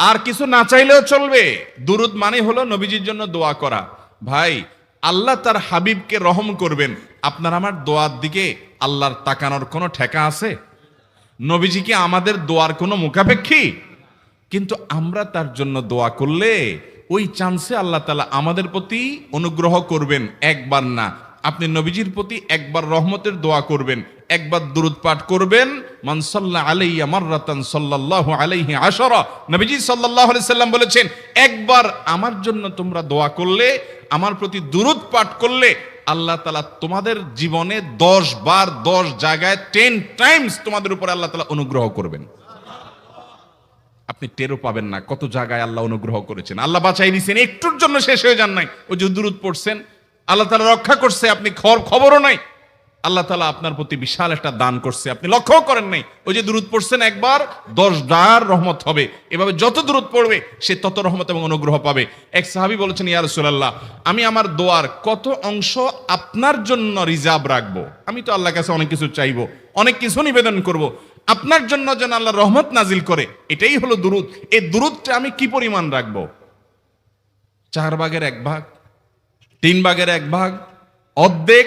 আর কিছু না চাইলেও চলবে। দুরুদ মানে হলো নবীজির জন্য দোয়া করা। ভাই, আল্লাহ তার হাবিবকে রহম করবেন। আপনার আমার দোয়ার দিকে আল্লাহর তাকানোর কোনো ঠেকা আছে? নবীজি কি আমাদের দোয়ার কোনো মুখাপেক্ষী? কিন্তু আমরা তার জন্য দোয়া করলে ওই চান্সে আল্লাহ তালা আমাদের প্রতি অনুগ্রহ করবেন একবার না। আপনি নবীজির প্রতি একবার রহমতের দোয়া করবেন। একবার দুরুদ পাঠ করবেন মানসাল্লাহ আলাইয়া মাররাতান সাল্লাল্লাহু আলাইহি আশরা। নবীজি সাল্লাল্লাহু আলাইহি সাল্লাম বলেছেন, একবার আমার জন্য তোমরা দোয়া করলে, আমার প্রতি দুরুদ পাঠ করলে, আল্লাহ তালা তোমাদের জীবনে দশ বার দশ জায়গায় টেন টাইমস তোমাদের উপরে আল্লাহ তালা অনুগ্রহ করবেন। আপনি টেরও পাবেন না কত জায়গায় আল্লাহ অনুগ্রহ করেছেন। আল্লাহ বাঁচাই দিয়েছেন একটুর জন্য শেষ হয়ে যান নাই। ওই যে দূরত পড়ছেন, আল্লাহ তালা রক্ষা করছে, আপনি খবর খবরও নাই। আল্লাহ তালা আপনার প্রতি বিশাল একটা দান করছে। আপনি লক্ষ্য করেন নাই, ওই যে দূরত পড়ছেন একবার, দশ ডার রহমত হবে। এভাবে যত দূরত পড়বে, সে তত রহমত এবং অনুগ্রহ পাবে। এক সাহাবি বলেছেন, ইয়া রাসূলুল্লাহ, আমি আমার দোয়ার কত অংশ আপনার জন্য রিজার্ভ রাখব? আমি তো আল্লাহর কাছে অনেক কিছু চাইব, অনেক কিছু নিবেদন করব। আপনার জন্য যেন আল্লাহ রহমত নাজিল করে, এটাই হলো দুরুদ। এই দুরুদটা আমি কি পরিমাণ রাখব? চার ভাগের এক ভাগ, তিন ভাগের এক ভাগ, অর্ধেক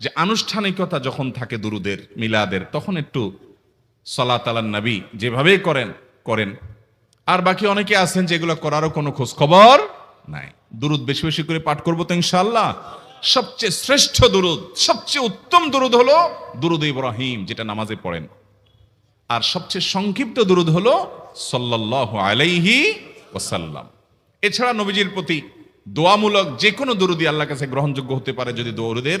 যে আনুষ্ঠানিকতা যখন থাকে দুরুদের, মিলাদের, তখন একটু সলাত আলান নবী যেভাবে করেন করেন। আর বাকি অনেকে আছেন যেগুলো করারও কোনো খোঁজ খবর নাই। দুরুদ বেশি বেশি করে পাঠ করব তো ইনশাল্লাহ সবচেয়ে শ্রেষ্ঠ দুরুদ, সবচেয়ে উত্তম দুরুদ হলো দুরুদ ইব্রাহিম, যেটা নামাজে পড়েন। আর সবচেয়ে সংক্ষিপ্ত দুরুদ হলো সাল্লাল্লাহু আলাইহি ওয়াসাল্লাম। এছাড়া নবীজির প্রতি দোয়ামূলক যে কোনো দুরুদি আল্লাহর কাছে গ্রহণযোগ্য হতে পারে যদি দরুদের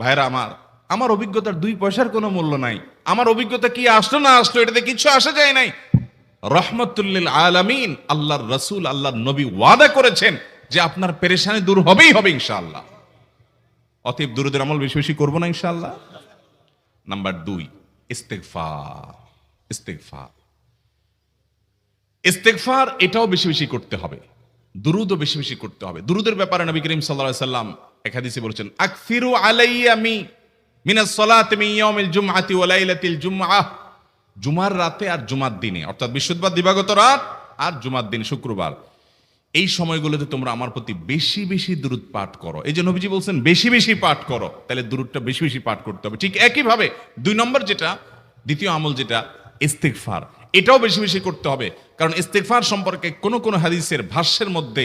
ভাইরা, আমার আমার অভিজ্ঞতার দুই পয়সার কোনো মূল্য নাই। আমার অভিজ্ঞতা কি আসলো না আসলো, এটাতে কিছু আসা যায় নাই। রহমতুল্লিল আলামিন আল্লাহর রসুল, আল্লাহর নবী ওয়াদা করেছেন যে আপনার পেরেশানি দূর হবেই হবে ইনশাআল্লাহ। অতএব দুরুদের আমল বেশি বেশি করব না ইনশাআল্লাহ। নাম্বার দুই ইস্তেকফার ইস্তেকফার ইস্তেকফার এটাও বেশি বেশি করতে হবে। দুরুদও বেশি বেশি করতে হবে। দুরুদের ব্যাপারে নবী করিম আলাইহি সাল্লাম এক হাদিসে বলেছেন, আকফিরু আলাইয়া মি মিনাস সালাতি মিন ইয়াউমিল জুমআতি ওয়া লাইলাতিল জুমআহ জুমার রাতে আর জুমার দিনে, অর্থাৎ বৃহস্পতিবার দিবাগত রাত আর জুমার দিন শুক্রবার। এই সময়গুলোতে তোমরা আমার প্রতি বেশি বেশি দূরত পাঠ করো। এই যে নবীজি বলছেন, বেশি বেশি পাঠ করো। তাহলে দূরতটা বেশি বেশি পাঠ করতে হবে। ঠিক একইভাবে দুই নম্বর যেটা, দ্বিতীয় আমল যেটা ইস্তেকফার এটাও বেশি বেশি করতে হবে। কারণ ইস্তেকফার সম্পর্কে কোন কোন হাদিসের ভাষ্যের মধ্যে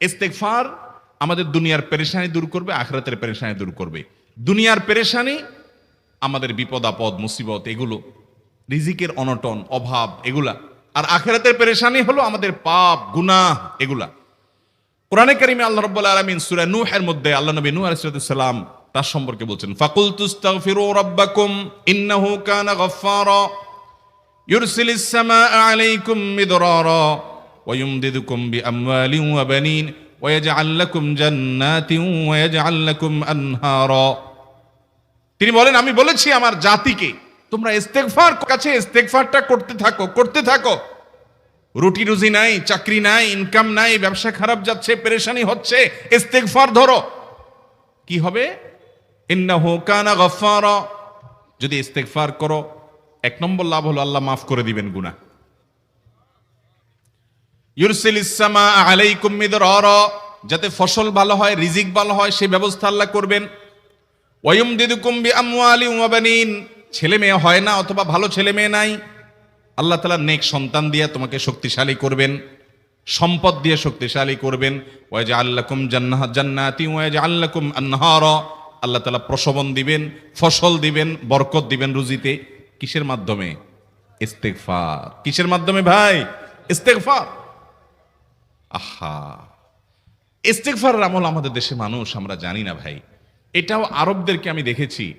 ইস্তেকফার আমাদের দুনিয়ার পেরেশানি দূর করবে, আখরাতের পেরেশানি দূর করবে। দুনিয়ার পেরেশানি আমাদের বিপদ, আপদ, মুসিবত, এগুলো, রিজিকের অনটন, অভাব, এগুলা। আর আখেরাতের পেরেশানি হলো আমাদের পাপ, গুনাহ, এগুলা। কোরআনে কারিমে আল্লাহ রাব্বুল আলামিন সূরা নূহের মধ্যে আল্লাহ নবী নূহ আলাইহিস সালাম তার সম্পর্কে বলছেন ফাকুল তুস্তাগফিরু রাব্বাকুম ইন্নাহু কানা গাফফারা, ইউরসিলিস সামাআ আলাইকুম মিদরারা। বানিন ওয়া ইয়াজআল লাকুম জান্নাতিন ওয়া ইয়াজআল লাকুম আনহারা তিনি বলেন, আমি বলেছি আমার জাতিকে, তোমরা ইস্তেগফার কাছে ইস্তেগফারটা করতে থাকো করতে থাকো। রুটি রুজি নাই, চাকরি নাই ইনকাম নাই, ব্যবসা খারাপ যাচ্ছে, পেরেশানি হচ্ছে, ইস্তেগফার ধরো। কি হবে? ইন্নাহু কানা গফফারা। যদি ইস্তেগফার করো, এক নম্বর লাভ হলো আল্লাহ মাফ করে দিবেন গুনাহ। মিদরারা, যাতে ফসল ভালো হয়, রিজিক ভালো হয় সেই ব্যবস্থা আল্লাহ করবেন। ওয়ায়ুমদিদুকুম বিআমওয়ালিন ওয়া বানিন, ছেলে মেয়ে হয় না অথবা ভালো ছেলে মেয়ে নাই, আল্লাহ তালা নেক সন্তান দিয়ে তোমাকে শক্তিশালী করবেন, সম্পদ দিয়ে শক্তিশালী করবেন। ওয়াজ আল্লাকুম জান্নাহ জান্নাতি ওয়াজ আল্লাকুম আনহার, আল্লাহ তালা প্রসবন দিবেন, ফসল দিবেন, বরকত দিবেন রুজিতে। কিসের মাধ্যমে? ইস্তেগফার। কিসের মাধ্যমে ভাই? ইস্তেগফার। আহা। ইস্তেগফারের আমল আমাদের দেশে মানুষ, আমরা জানি না ভাই। এটাও আরবদেরকে আমি দেখেছি,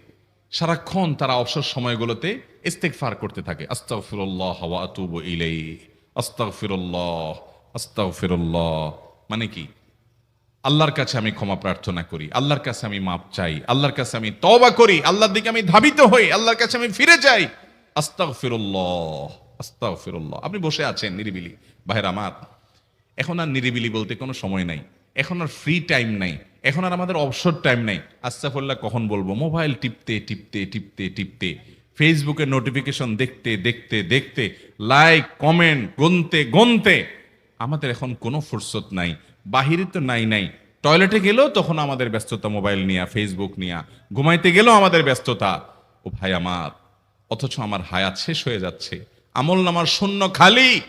সারাক্ষণ তারা অবসর সময়গুলোতে ইস্তেগফার করতে থাকে। আস্তাগফিরুল্লাহ ওয়া আতুবু ইলাইহি। আস্তাগফিরুল্লাহ আস্তাগফিরুল্লাহ। মানে কি? আল্লাহর কাছে আমি ক্ষমা প্রার্থনা করি, আল্লাহর কাছে আমি মাপ চাই, আল্লাহর কাছে আমি তওবা করি, আল্লাহর দিকে আমি ধাবিত হই, আল্লাহর কাছে আমি ফিরে যাই। আস্তাগফিরুল্লাহ আস্তাগফিরুল্লাহ। আপনি বসে আছেন নিরিবিলি। ভাইরা আমার এখন আর নিরিবিলি বলতে কোনো সময় নাই। এখন আর ফ্রি টাইম নাই। এখন আর আমাদের অবসর টাইম নাই। আস্তাফল্লাহ, কখন বলব? মোবাইল টিপতে টিপতে টিপতে টিপতে। ফেসবুকে নোটিফিকেশন দেখতে দেখতে দেখতে লাইক কমেন্ট গুনতে গুনতে। আমাদের এখন কোনো ফুরসত নাই। বাহিরে তো নাই নাই। টয়লেটে গেলেও তখন আমাদের ব্যস্ততা মোবাইল নিয়া ফেসবুক নিয়া। ঘুমাইতে গেলেও আমাদের ব্যস্ততা। ও ভাই আমার, অথচ আমার হায়াত শেষ হয়ে যাচ্ছে। আমল নামার শূন্য খালি।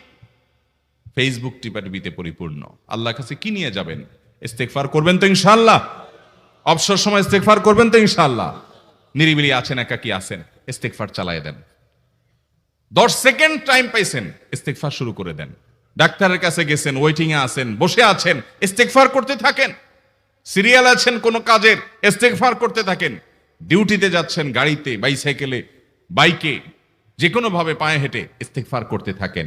ফেসবুক টিপাটিপিতে পরিপূর্ণ। আল্লাহর কাছে কি নিয়ে যাবেন? ইস্তেকফার করবেন তো ইনশাল্লাহ অবসর সময় ইস্তেকফার করবেন তো ইনশাল্লাহ নিরিবিলি আছেন একা কি আছেন ইস্তেকফার চালায় দেন। দশ সেকেন্ড টাইম পাইছেন ইস্তেকফার শুরু করে দেন। ডাক্তারের কাছে গেছেন ওয়েটিং এ আছেন, বসে আছেন ইস্তেকফার করতে থাকেন। সিরিয়াল আছেন কোনো কাজের ইস্তেকফার করতে থাকেন। ডিউটিতে যাচ্ছেন, গাড়িতে, বাইসাইকেলে, বাইকে যে কোনো ভাবে পায়ে হেঁটে ইস্তেকফার করতে থাকেন।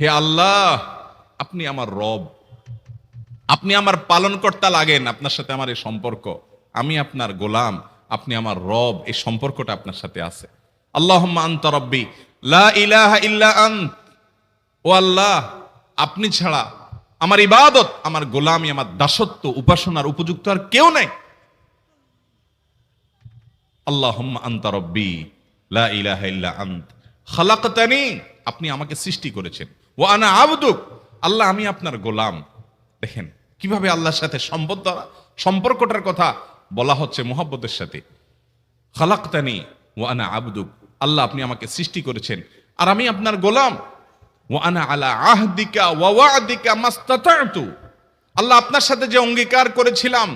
হে আল্লাহ, আপনি আমার রব। আপনি আমার পালনকর্তা লাগেন আপনার সাথে আমার এই সম্পর্ক। আমি আপনার গোলাম, আপনি আমার রব, এই সম্পর্কটা আপনার সাথে আছে। আল্লাহ আন্তা রব্বি, লা ইলাহা ও আল্লাহ, আপনি ছাড়া আমার ইবাদত, আমার গোলামি, আমার দাসত্ব, উপাসনার উপযুক্ত আর কেউ নাই। আল্লাহ লা আন্ত। আপনি আমাকে সৃষ্টি করেছেন। ও আনা আবদুক, আল্লাহ আমি আপনার গোলাম। দেখেন, কীভাবে আল্লাহর সাথে সম্পদ সম্পর্কটার কথা বলা হচ্ছে মোহাব্বতের সাথে। খালাকতানি ও আনা আবদুক, আল্লাহ আপনি আমাকে সৃষ্টি করেছেন, আর আমি আপনার গোলাম। ও আনা আলা আহদিকা ওয়াদিকা মাস্তাতু আল্লাহ আপনার সাথে যে অঙ্গীকার করেছিলাম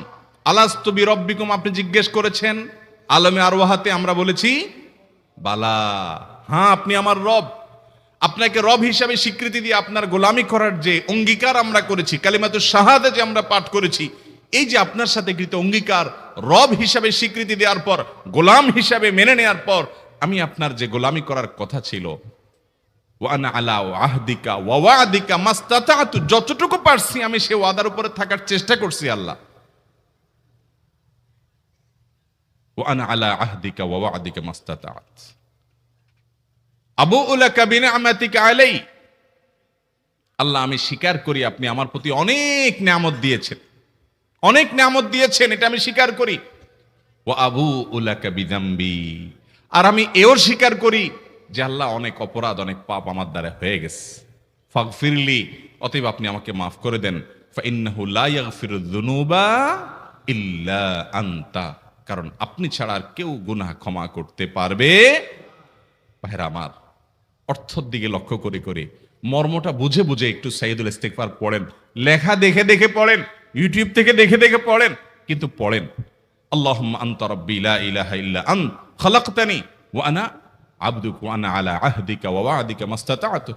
আলাস্তবি রব্বিকুম আপনি জিজ্ঞেস করেছেন, আলমে আরওয়াহাতে আমরা বলেছি, বালা হ্যাঁ আপনি আমার রব। আপনাকে রব হিসাবে স্বীকৃতি দিয়ে আপনার গোলামি করার যে অঙ্গীকার আমরা করেছি কালিমাতু শাহাদে যে আমরা পাঠ করেছি, এই যে আপনার সাথে কৃত অঙ্গীকার, রব হিসাবে স্বীকৃতি দেওয়ার পর, গোলাম হিসাবে মেনে নেওয়ার পর, আমি আপনার যে গোলামি করার কথা ছিল, ওয়ানা আলা আহদিকা ওয়াদিকা মাস্তাতাতু, যতটুকু পারছি আমি সে ওয়াদার উপরে থাকার চেষ্টা করছি আল্লাহ। ওয়ানা আলা আহদিকা ওয়াদিকা মাস্তাতাত। আবু আলাই আল্লাহ, আমি স্বীকার করি আপনি আমার প্রতি অনেক নামত দিয়েছেন। অনেক নামত দিয়েছেন, এটা আমি স্বীকার করি। ও আবু উলাকা বিদাম্বি আর আমি এও স্বীকার করি যে আল্লাহ অনেক অপরাধ, অনেক পাপ আমার দ্বারা হয়ে গেছে। ফাগ ফিরলি অতএব আপনি আমাকে মাফ করে দেন। ইল্লা আনতা। কারণ আপনি ছাড়া আর কেউ গুনাহ ক্ষমা করতে পারবে ভাইরা আমার। অর্থর দিকে লক্ষ্য করে করে মর্মটা বুঝে বুঝে একটু সাইদুল ইস্তেকফার পড়েন। লেখা দেখে দেখে পড়েন। ইউটিউব থেকে দেখে দেখে পড়েন। কিন্তু পড়েন, আল্লাহুম্মা আনতা রাব্বি লা ইলাহা ইল্লা আন্ত খালাকতানি, ওয়া আনা আবদুক আলা আহদিকা মাস্তাতাতু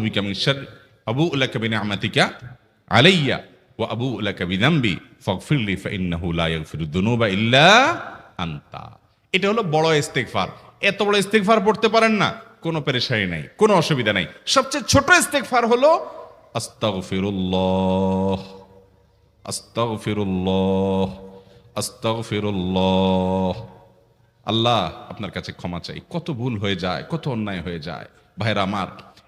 মিন আবুউ লাকা বিনি'মাতিকা আলাইয়া, ওয়া আবুউ লাকা বিযামবি ফাগফিরলি ফাইন্নাহু লা ইয়াগফিরুদ দুনুবা ইল্লা আনতা। এটা হলো বড় ইস্তেগফার। এত বড় ইস্তেকফার পড়তে পারেন না, কোনো পেরেশানি নাই, কোনো অসুবিধা নাই। সবচেয়ে ছোট ইস্তেকফার হলো, আস্তাগফিরুল্লাহ আস্তাগফিরুল্লাহ আস্তাগফিরুল্লাহ। আল্লাহ আপনার কাছে ক্ষমা চাই। কত ভুল হয়ে যায়, কত অন্যায় হয়ে যায়। ভাইরা আমার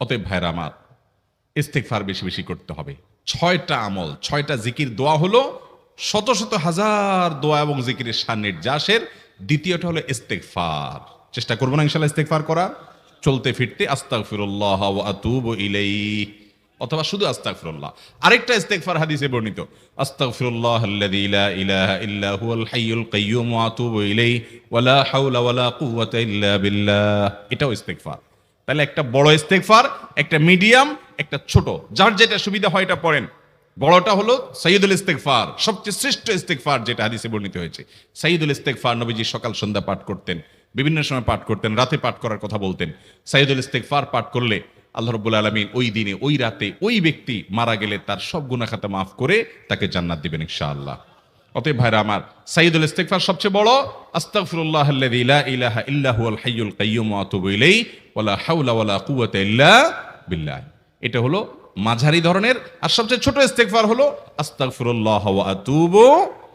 অতএব ভাইরা আমার, ইস্তেগফার বেশি বেশি করতে হবে। ছয়টা আমল, ছয়টা জিকির দোয়া হলো শত শত হাজার দোয়া এবং জিকিরের সান্নির্যাসের দ্বিতীয়টা হলো ইস্তেগফার। চেষ্টা করব না ইনশাল্লাহ ইস্তেকফার করা চলতে ফিরতে আস্তাগফিরুল্লাহ ওয়া আতুবু ইলাইহি। অথবা শুধু আস্তাক আস্তাগফিরুল্লাহ। আরেকটা ইস্তেগফার হাদিসে বর্ণিত, আস্তাগফিরুল্লাহ আল্লাযী লা ইলাহা ইল্লা হুয়াল হাইয়ুল কাইয়্যুম ওয়া আতুবু ইলাইহি হাওলা কুওয়াতা ইল্লা বিল্লাহ। এটাও ইস্তেগফার। তাহলে একটা বড় ইস্তেগফার, একটা মিডিয়াম, একটা ছোট। যার যেটা সুবিধা হয় এটা পড়েন। বড়টা হলো সাইয়দুল ইস্তেগফার, সবচেয়ে শ্রেষ্ঠ ইস্তেগফার যেটা হাদিসে বর্ণিত হয়েছে। সাইয়দুল ইস্তেগফার নবীজি সকাল সন্ধ্যা পাঠ করতেন, বিভিন্ন সময় পাঠ করতেন, রাতে পাঠ করার কথা বলতেন। সাইয়দুল ইস্তেগফার পাঠ করলে আল্লাহ রব্বুল আলমিন ওই দিনে, ওই রাতে ওই ব্যক্তি মারা গেলে তার সব গুনাহ খাতা মাফ করে তাকে জান্নাত দিবেন ইনশাআল্লাহ। অতএব ভাইরা আমার সাইদুল ইস্তেগফার সবচেয়ে বড় আস্তাগফিরুল্লাহ আল্লাযী লা ইলাহা ইল্লা হুয়াল হাইয়ুল কাইয়্যুম ওয়া আতুবু ইলাইহি ওয়ালা হাওলা ওয়ালা কুওয়াতা ইল্লা বিল্লাহ। এটা হলো মাঝারি ধরনের, আর সবচেয়ে ছোট ইস্তেগফার হলো, আস্তাগফিরুল্লাহ ওয়া আতুবু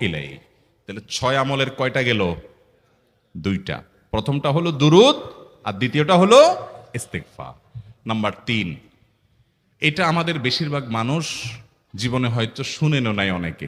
ইলাইহি। তাহলে ছয় আমলের কয়টা গেল? দুইটা। প্রথমটা হলো দুরুদ, আর দ্বিতীয়টা হলো ইস্তেগফার। নাম্বার তিন, এটা আমাদের বেশিরভাগ মানুষ জীবনে হয়তো শুনেনও নাই অনেকে।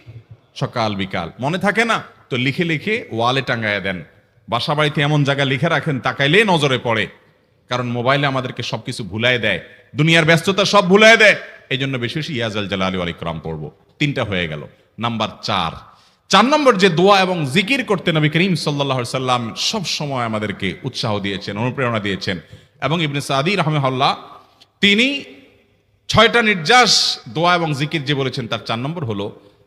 সকাল, বিকাল। মনে থাকে না? তো লিখে লিখে ওয়ালে টাঙ্গায় দেন। বাসা বাড়িতে এমন জায়গা লিখে রাখেন, তাকাইলে নজরে পড়ে। কারণ মোবাইলে আমাদেরকে সবকিছু ভুলাই দেয়। দুনিয়ার ব্যস্ততা সব ভুলাই দেয়। এই জন্য বেশি বেশি ইয়াজাল জালালি আলী ক্রাম পড়ব। তিনটা হয়ে গেল। নাম্বার চার। চার নম্বর যে দোয়া এবং জিকির করতে নবী করিম সাল্লাহ সাল্লাম সব সময় আমাদেরকে উৎসাহ দিয়েছেন, অনুপ্রেরণা দিয়েছেন। এবং ইবনে সাদি রহমহল্লা তিনি ছয়টা নির্যাস দোয়া এবং জিকির যে বলেছেন, তার চার নম্বর হলো